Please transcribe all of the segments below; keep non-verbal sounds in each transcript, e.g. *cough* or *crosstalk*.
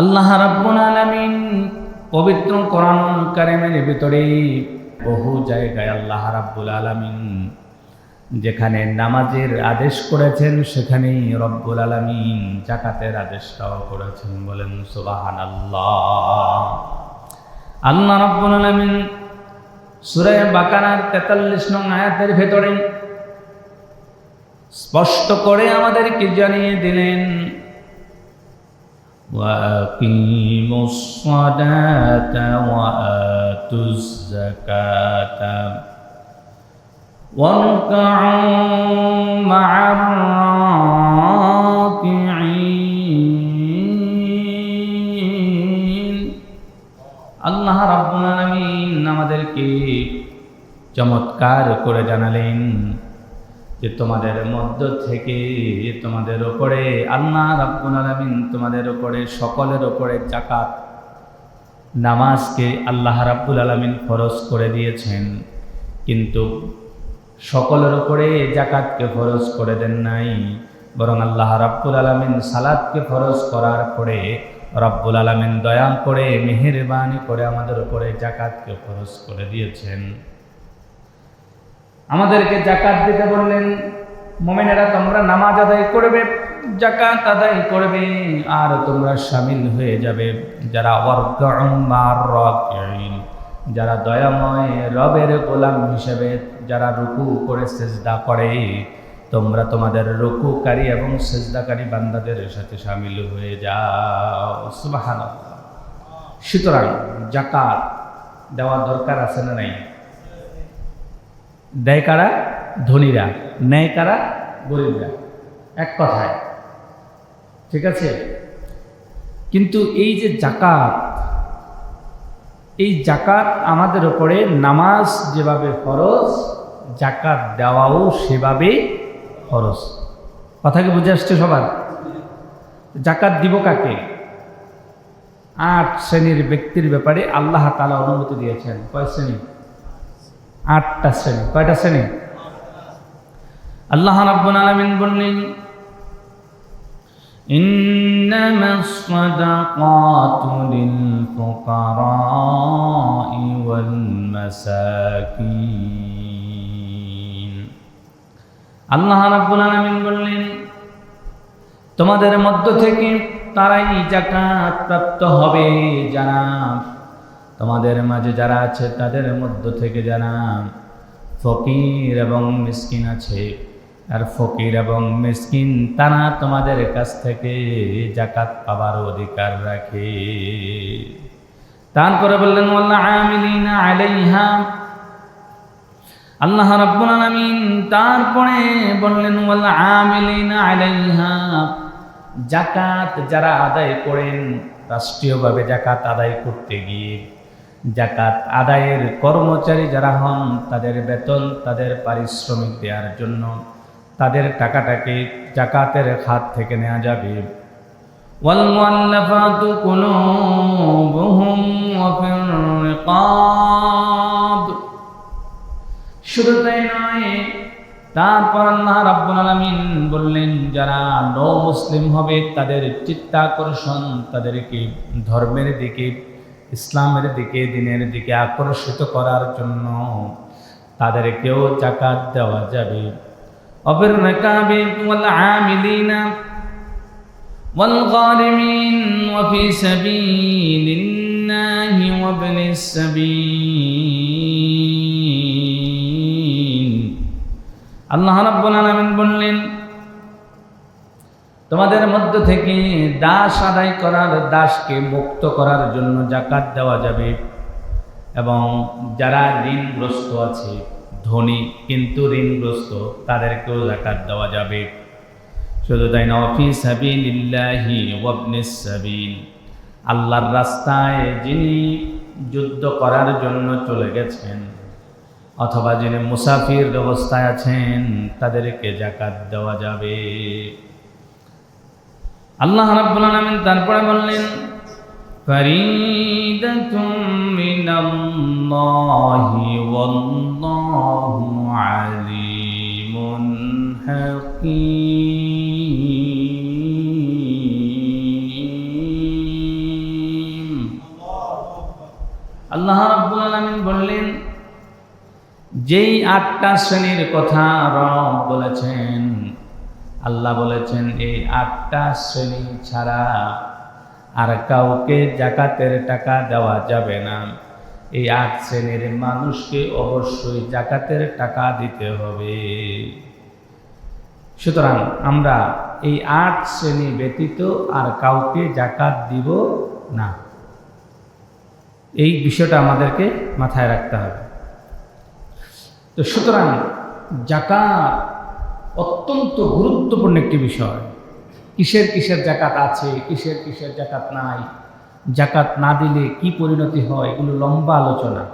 আল্লাহ রাব্বুল আলামিন পবিত্র কোরআন কারিমের ভিতরে বহু জায়গায় আল্লাহ রাব্বুল আলামিন যেখানে নামাজের আদেশ করেছেন, সেখানেই রব্বুল আলামিন জাকাতের আদেশটাও করেছেন বলেন, সুবহানাল্লাহ। আল্লাহ রাব্বুল আলামিন সূরা বাকারার 43 নং আয়াতের ভেতরে স্পষ্ট করে আমাদেরকে জানিয়ে দিলেন وأقيموا الصلاة وآتوا الزكاة واركعوا مع الراكعين আল্লাহ রাব্বুল আলামিন আমাদেরকে চমৎকার করে জানালেন যে তোমাদের মধ্য থেকে তোমাদের ওপরে আল্লাহ রাব্বুল আলামিন তোমাদের ওপরে সকলের ওপরে জাকাত নামাজকে আল্লাহ রাব্বুল আলামিন ফরজ করে দিয়েছেন। কিন্তু সকলের ওপরে জাকাতকে ফরজ করে দেন নাই, বরং আল্লাহ রাব্বুল আলামিন সালাদকে ফরজ করার পরে রব্বুল আলামিন দয়া করে, মেহেরবানি করে আমাদের উপরে জাকাতকে ফরজ করে দিয়েছেন। আমাদেরকে জাকাত দিতে বললেন, মোমেনেরা তোমরা নামাজ আদায় করবে, জাকাত আদায় করবে, আর তোমরা সামিল হয়ে যাবে। যারা যারা দয়াময় রবের গোলাম হিসেবে যারা রুকু করে সেজদা করে, তোমরা তোমাদের রুকুকারী এবং সেজদাকারী বান্দাদের সাথে সামিল হয়ে যাও। সুবহানাল্লাহ। সুতরাং জাকাত দেওয়ার দরকার আছে না নাই? দেয় কারা? ধনীরা। নেয় কারা? গরিবরা। এক কথায়। ঠিক আছে? কিন্তু এই যে জাকাত, এই জাকাত আমাদের ওপরে নামাজ যেভাবে ফরজ, জাকাত দেওয়াও সেভাবে ফরজ। কথা কি বুঝে আসছে সবার? জাকাত দিব কাকে? আট শ্রেণির ব্যক্তির ব্যাপারে আল্লাহ তালা অনুমতি দিয়েছেন। কয় শ্রেণি? আটটা শ্রেণী কয়টা শ্রেণী আল্লাহ রাব্বুল আলামিন বললেন إنما الصدقات للفقراء والمساكين আল্লাহ রাব্বুল আলামিন বললেন তোমাদের মধ্য থেকে তারাই জাকাত প্রাপ্ত হবে যারা তোমাদের মাঝে যারা আছে, তাদের মধ্য থেকে যারা ফকির এবং মিসকিন আছে। আর ফকির এবং মিসকিন, তারা তোমাদের কাছ থেকে জাকাত পাবার অধিকার রাখে। তারপরে বললেন আলাইহা। আল্লাহ রাব্বুল আলামিন তারপরে বললেন আমিলিনা আলাইহা। জাকাত যারা আদায় করেন, রাষ্ট্রীয়ভাবে জাকাত আদায় করতে গিয়ে জাকাত আদায়ের কর্মচারী যারা হন তাদের বেতন তাদের পারিশ্রমিক দেওয়ার জন্য তাদের টাকাটাকে জাকাতের খাত থেকে নেওয়া যাবে والمؤلفات قلوبهم وفي الرقاب শুধু তাই নয় তারপর আল্লাহ রাব্বুল আলামিন বললেন যারা নৌ মুসলিম হবে তাদের চিত্তাকর্ষণ তাদেরকে ধর্মের দিকে ইসলামের দিকে দিনের দিকে আকর্ষিত করার জন্য তাদেরকেও জাকাত দেওয়া যাবে অবির রেকাবি ওয়াল আমিলিনা والغارمين وفي سبيل الله وابن السبيل আল্লাহ রাব্বুল আলামিন বললেন তোমাদের মধ্য থেকে দাস আদায় করার দাসকে মুক্ত করার জন্য জাকাত দেওয়া যাবে। এবং যারা ঋণগ্রস্ত আছে, ধনী কিন্তু ঋণগ্রস্ত, তাদেরকেও জাকাত দেওয়া যাবে। শুধু তাই না অফিস সাবিলিল্লাহি ওয়াবনিস সাবিল। আল্লাহর রাস্তায় যিনি যুদ্ধ করার জন্য চলে গেছেন, অথবা যিনি মুসাফির অবস্থায় আছেন, তাদেরকে জাকাত দেওয়া যাবে। আল্লাহ রাব্বুল আলামিন তারপরে বললেন, ফরিদাতুম মিনাল্লাহি ওয়াল্লাহু আলিমুন হাকীম। আল্লাহ রাব্বুল আলামিন বললেন, যেই আটটা শ্রেণির কথা রব বলেছেন আল্লাহ বলেছেন, এই আটটা শ্রেণি ছাড়া আর কাউকে জাকাতের টাকা দেওয়া যাবে না। এই আট শ্রেণির মানুষকে অবশ্যই জাকাতের টাকা দিতে হবে। সুতরাং আমরা এই আট শ্রেণি ব্যতীত আর কাউকে জাকাত দিব না। এই বিষয়টা আমাদেরকে মাথায় রাখতে হবে। তো সুতরাং জাকাত অত্যন্ত গুরুত্বপূর্ণ একটি বিষয়। কিসের কিসের জাকাত আছে, কিসের কিসের জাকাত নাই, জাকাত না দিলে কি পরিণতি হয়, এগুলো লম্বা আলোচনা।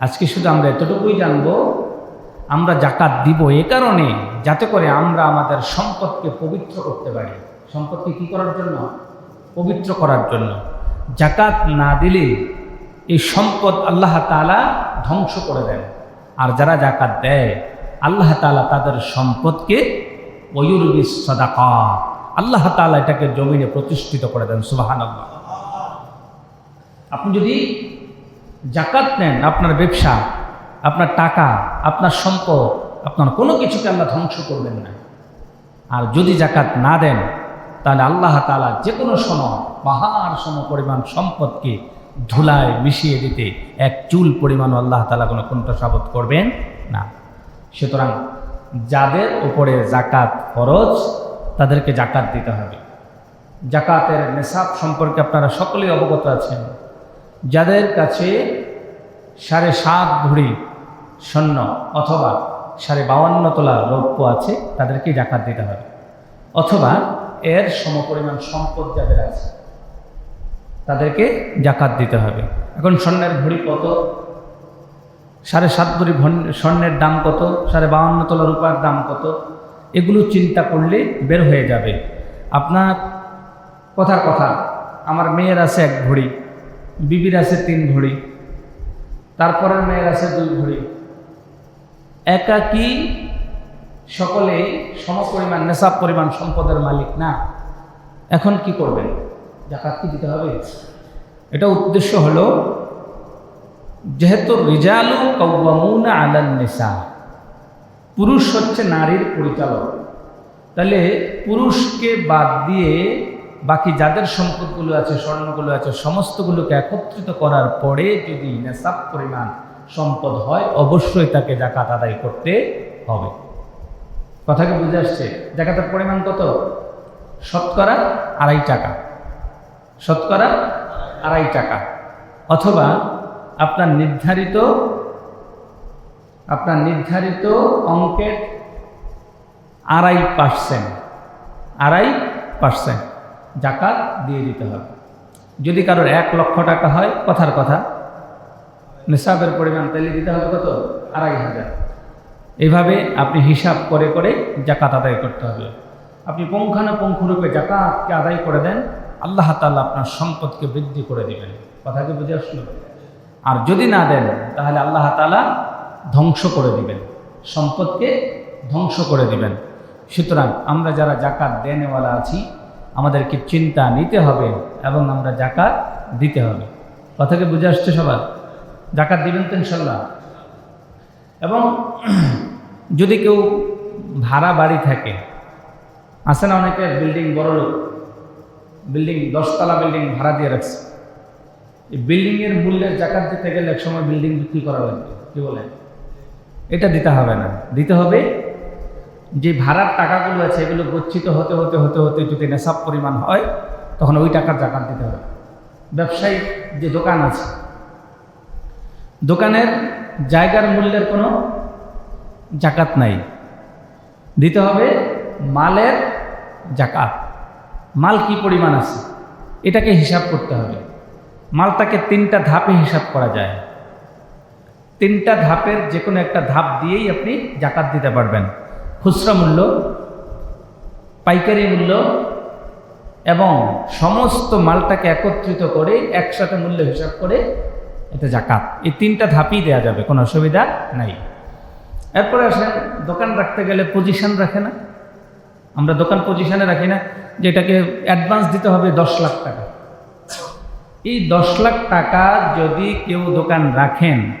আজকে শুধু আমরা এতটুকুই জানব, আমরা জাকাত দিব এ কারণে যাতে করে আমরা আমাদের সম্পদকে পবিত্র করতে পারি। সম্পদকে কি করার জন্য? পবিত্র করার জন্য। জাকাত না দিলে এই সম্পদ আল্লাহ তাআলা ধ্বংস করে দেন। আর যারা জাকাত দেয় আল্লাহ তাআলা তাদের সম্পদকে ওয়ুরবি সদাকা আল্লাহ তাআলা এটাকে জমিনে প্রতিষ্ঠিত করে দেন সুবাহান আপনি যদি জাকাত নেন, আপনার ব্যবসা, আপনার টাকা, আপনার সম্পদ, আপনার কোনো কিছুকে আল্লাহ ধ্বংস করবেন না। আর যদি জাকাত না দেন, তাহলে আল্লাহ তাআলা যে কোনো সময়, পাহাড় সম পরিমাণ সম্পদকে ধুলায় মিশিয়ে দিতে এক চুল পরিমাণ আল্লাহ তালা কোনো কোনটা সাবত করবেন না। সুতরাং যাদের উপরে জাকাত খরচ তাদেরকে জাকাত দিতে হবে। জাকাতের নেশাব সম্পর্কে আপনারা সকলেই অবগত আছেন। যাদের কাছে সাড়ে সাত ভরি স্বর্ণ অথবা সাড়ে বাউান্ন তোলা রৌপ্য আছে তাদেরকে জাকাত দিতে হবে। অথবা এর সমপরিমাণ সম্পদ যাদের আছে, তাদেরকে জাকাত দিতে হবে। এখন স্বর্ণের ভরি কত? সাড়ে সাত ভরি স্বর্ণের দাম কত? সাড়ে বাউান্ন তোলা রূপার দাম কত? এগুলো চিন্তা করলে বের হয়ে যাবে। আপনার কথার কথা, আমার মেয়ের আছে এক ভরি বিবির আছে তিন ভরি তারপরের মেয়ের আছে দুই ভরি একাকি সকলে সমপরিমাণ, নেশাব পরিমাণ সম্পদের মালিক না। এখন কি করবেন? জাকাত কি দিতে হবে? এটা উদ্দেশ্য হলো যেহেতু রিজালু কৌবামুনা আলান নেশা পুরুষ হচ্ছে নারীর পরিচালক। তাহলে পুরুষকে বাদ দিয়ে বাকি যাদের সম্পদগুলো আছে, স্বর্ণগুলো আছে, সমস্তগুলোকে একত্রিত করার পরে যদি নেশাব পরিমাণ সম্পদ হয়, অবশ্যই তাকে জাকাত আদায় করতে হবে। কথাকে বুঝে আসছে? জাকাতের পরিমাণ কত? শতকরা আড়াই টাকা। শতকরা আড়াই টাকা। অথবা আপনার নির্ধারিত আপনার নির্ধারিত অঙ্কের আড়াই পার্সেন্ট আড়াই পার্সেন্ট জাকাত দিয়ে দিতে হবে। যদি কারোর এক লক্ষ টাকা হয়, কথার কথা, নিসাবের পরিমাণ তাহলে দিতে হবে কত? আড়াই হাজার। এইভাবে আপনি হিসাব করে করে জাকাত আদায় করতে হবে। আপনি পুঙ্খানুপুঙ্খরূপে জাকাতকে আদায় করে দেন, আল্লাহ তাআলা আপনার সম্পদকে বৃদ্ধি করে দেবেন। কথা কি বুঝে আসলো? আর যদি না দেন, তাহলে আল্লাহ তাআলা ধ্বংস করে দিবেন। সম্পদকে ধ্বংস করে দিবেন। সুতরাং আমরা যারা জাকাত দেনেওয়ালা আছি, আমাদেরকে চিন্তা নিতে হবে এবং আমরা জাকাত দিতে হবে। কথাকে বুঝে আসছে সবার? জাকাত দিবেন তো ইনশাল্লাহ এবং *clears throat* যদি কেউ ভাড়া বাড়ি থাকে আসে না অনেকে? বিল্ডিং বড় লোক বিল্ডিং দশতলা বিল্ডিং ভাড়া দিয়ে রাখছে। বিল্ডিংয়ের মূল্যের জাকাত দিতে গেলে এক সময় বিল্ডিং বিক্রি করা লাগবে, কি বলেন? এটা দিতে হবে না। দিতে হবে যে ভাড়ার টাকাগুলো আছে, এগুলো গচ্ছিত হতে হতে হতে হতে যদি নেশাব পরিমাণ হয়, তখন ওই টাকার জাকাত দিতে হবে। ব্যবসায়িক যে দোকান আছে, দোকানের জায়গার মূল্যের কোনো জাকাত নাই। দিতে হবে মালের জাকাত। মাল কি পরিমাণ আছে, এটাকে হিসাব করতে হবে। মালটাকে তিনটা ধাপে হিসাব করা যায়। তিনটা ধাপের যে কোনো একটা ধাপ দিয়েই আপনি জাকাত দিতে পারবেন। খুচরা মূল্য, পাইকারি মূল্য এবং সমস্ত মালটাকে একত্রিত করে একসাথে মূল্য হিসাব করে এটা জাকাত। এই তিনটা ধাপই দেওয়া যাবে, কোনো অসুবিধা নাই। এরপরে আসেন, দোকান রাখতে গেলে পজিশন রাখে না। আমরা দোকান পজিশনে রাখি না, যেটাকে অ্যাডভান্স দিতে হবে দশ লাখ টাকা। এই দশ লাখ টাকা যদি কেউ দোকান রাখেন,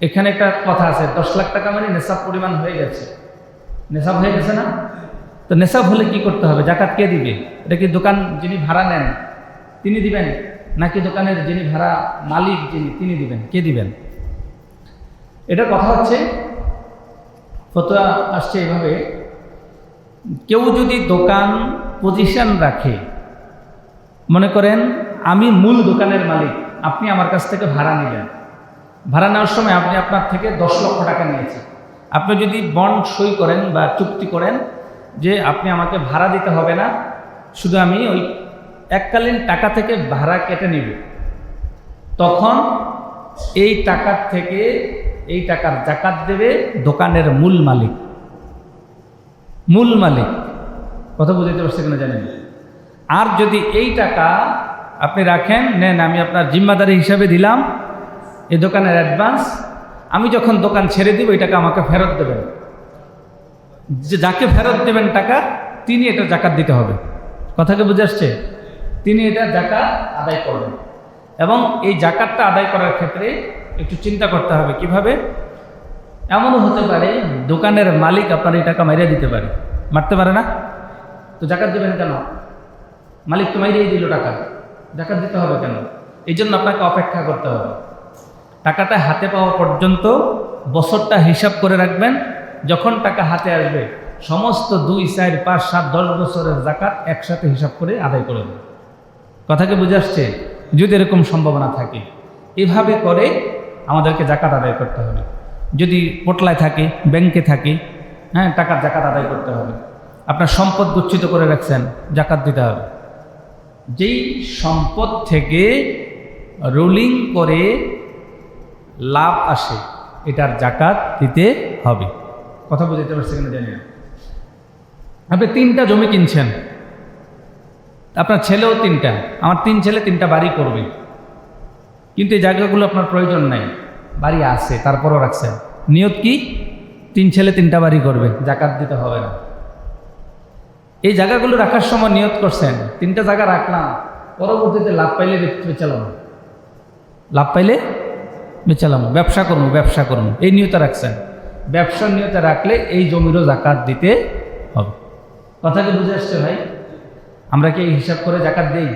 এখানে একটা কথা আছে, দশ লাখ টাকা মানে নেশাব পরিমাণ হয়ে গেছে। নেশাব হয়ে গেছে না? তো নেশাব হলে কি করতে হবে? জাকাত কে দিবে? এটা কি দোকান যিনি ভাড়া নেন, তিনি দিবেন? নাকি দোকানের যিনি ভাড়া মালিক যিনি, তিনি দিবেন? কে দিবেন? এটার কথা হচ্ছে, ফতোয়া আসছে এভাবে, কেউ যদি দোকান পজিশন রাখে, মনে করেন আমি মূল দোকানের মালিক। আপনি আমার কাছ থেকে ভাড়া নিলেন। ভাড়া নেওয়ার সময় আপনি আপনার থেকে দশ লক্ষ টাকা নিয়েছেন। আপনি যদি বন্ড সই করেন বা চুক্তি করেন যে আপনি আমাকে ভাড়া দিতে হবে না, শুধু আমি ওই এককালীন টাকা থেকে ভাড়া কেটে নিব। তখন এই টাকার থেকে এই টাকার জাকাত দেবে দোকানের মূল মালিক। মূল মালিক। কথা বুঝাইতে পারছে কিনা জানেন? আর যদি এই টাকা আপনি রাখেন, নেন, আমি আপনার জিম্মাদারি হিসাবে দিলাম এই দোকানের অ্যাডভান্স আমি যখন দোকান ছেড়ে দিব, এই টাকা আমাকে ফেরত দেবেন। যে যাকে ফেরত দেবেন টাকা, তিনি এটা জাকাত দিতে হবে। কথাকে বুঝে আসছে? তিনি এটা জাকাত আদায় করবেন। এবং এই জাকাতটা আদায় করার ক্ষেত্রে একটু চিন্তা করতে হবে কীভাবে? এমনও হতে পারে দোকানের মালিক আপনার এই টাকা মাইরে দিতে পারে। মারতে পারে না? তো জাকাত দেবেন কেন? মালিক তো মাইরেই দিল টাকা। জাকাত দিতে হবে কেন? এই জন্য আপনাকে অপেক্ষা করতে হবে। টাকাটা হাতে পাওয়া পর্যন্ত বছরটা হিসাব করে রাখবেন। যখন টাকা হাতে আসবে, সমস্ত দুই, চার, পাঁচ, সাত, দশ বছরের জাকাত একসাথে হিসাব করে আদায় করে দেবে কথাকে বুঝে আসছে? যদি এরকম সম্ভাবনা থাকে, এভাবে করে আমাদেরকে জাকাত আদায় করতে হবে। যদি পোটলায় থাকে, ব্যাংকে থাকে হ্যাঁ টাকার জাকাত আদায় করতে হবে। আপনার সম্পদ গচ্ছিত করে রাখছেন, জাকাত দিতে হবে। যেই সম্পদ থেকে রুলিং করে লাভ আসে, এটার জাকাত দিতে হবে। কথা বুঝতে পারছি কিনা জানি না। আপনি তিনটা জমি কিনছেন। আপনার ছেলেও তিনটা, আমার তিন ছেলে তিনটা বাড়ি করবে। কিন্তু এই জায়গাগুলো আপনার প্রয়োজন নাই। বাড়ি আছে, তারপরও রাখছেন। নিয়ত কি? তিন ছেলে তিনটা বাড়ি করবে, জাকাত দিতে হবে না। এই জায়গাগুলো রাখার সময় নিয়ত করছেন। তিনটা জায়গা রাখলাম, পরবর্তীতে লাভ পাইলে বেচালাম। লাভ পাইলে বেচালাম। ব্যবসা করুন ব্যবসা করুন। এই নিয়তে রাখছেন। ব্যবসার নিয়তে রাখলে এই জমিরও জাকাত দিতে হবে। কথা কি বুঝে আসছে ভাই? আমরা কি এই হিসাব করে জাকাত দেই?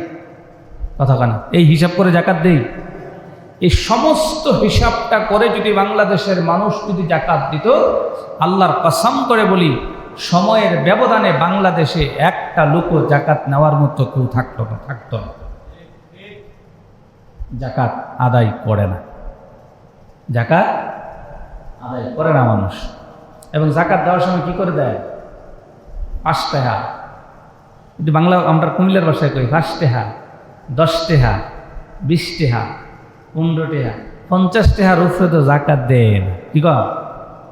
কথা কেন। এই হিসাব করে জাকাত দেই? এই সমস্ত হিসাবটা করে যদি বাংলাদেশের মানুষ যদি জাকাত দিত, আল্লাহর কসম করে বলি সময়ের ব্যবধানে বাংলাদেশে একটা লোকও জাকাত নেওয়ার মতো কেউ থাকতো না থাকতো না। জাকাত আদায় করে না। জাকাত আদায় করে না মানুষ। এবং জাকাত দেওয়ার সময় কি করে দেয়? পাঁচ টেহা। বাংলা, আমরা কুমিল্লার ভাষায় কই, পাঁচ টেহা, দশ টেহা, বিশ টেহা, পনেরো টেহা, পঞ্চাশ টেহার উপরে তো জাকাত দেয় না। কি কর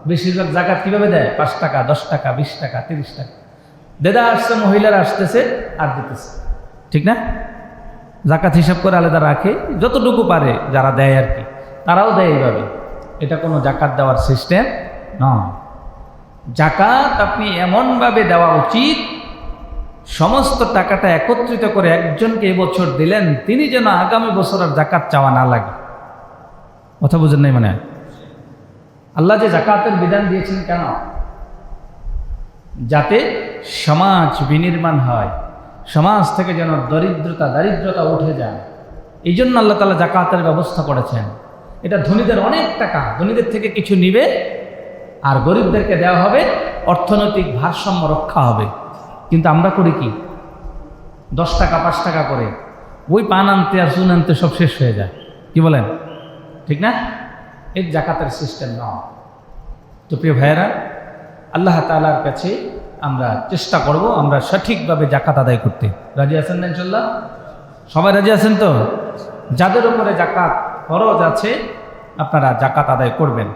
বেশিরভাগ জাকাত কীভাবে দেয়? পাঁচ টাকা, দশ টাকা, বিশ টাকা, তিরিশ টাকা। দেদা আসছে, মহিলারা আসতেছে আর দিতেছে। ঠিক না? জাকাত হিসাব করে আলাদা রাখে, যতটুকু পারে যারা দেয় আর কি। তারাও দেয় এইভাবে। এটা কোনো জাকাত দেওয়ার সিস্টেম নয়। জাকাত আপনি এমনভাবে দেওয়া উচিত, সমস্ত টাকাটা একত্রিত করে একজনকে এবছর দিলেন, তিনি যেন আগামী বছর আর জাকাত চাওয়া না লাগে। কথা বুঝেন নাই মানে আল্লাহ যে জাকাতের বিধান দিয়েছেন কেন? যাতে সমাজ বিনির্মাণ হয়, সমাজ থেকে যেন দরিদ্রতা, দারিদ্রতা উঠে যায়। এই জন্য আল্লাহ তালা জাকাতের ব্যবস্থা করেছেন। এটা ধনীদের অনেক টাকা, ধনীদের থেকে কিছু নিবে, আর গরিবদেরকে দেওয়া হবে অর্থনৈতিক ভারসাম্য রক্ষা হবে। কিন্তু আমরা করি কি? দশ টাকা, পাঁচ টাকা করে, ওই পান আনতে আর চুন আনতে সব শেষ হয়ে যায়। কি বলেন? ঠিক না? এর জাকাতের সিস্টেম নয়। তো প্রিয় ভাইয়েরা, আল্লাহ তালার কাছে আমরা চেষ্টা করব আমরা সঠিকভাবে জাকাত আদায় করতে। রাজি আছেন না ইনশাল্লাহ সবাই রাজি আছেন তো? যাদের উপরে জাকাত খরচ আছে, আপনারা জাকাত আদায় করবেন।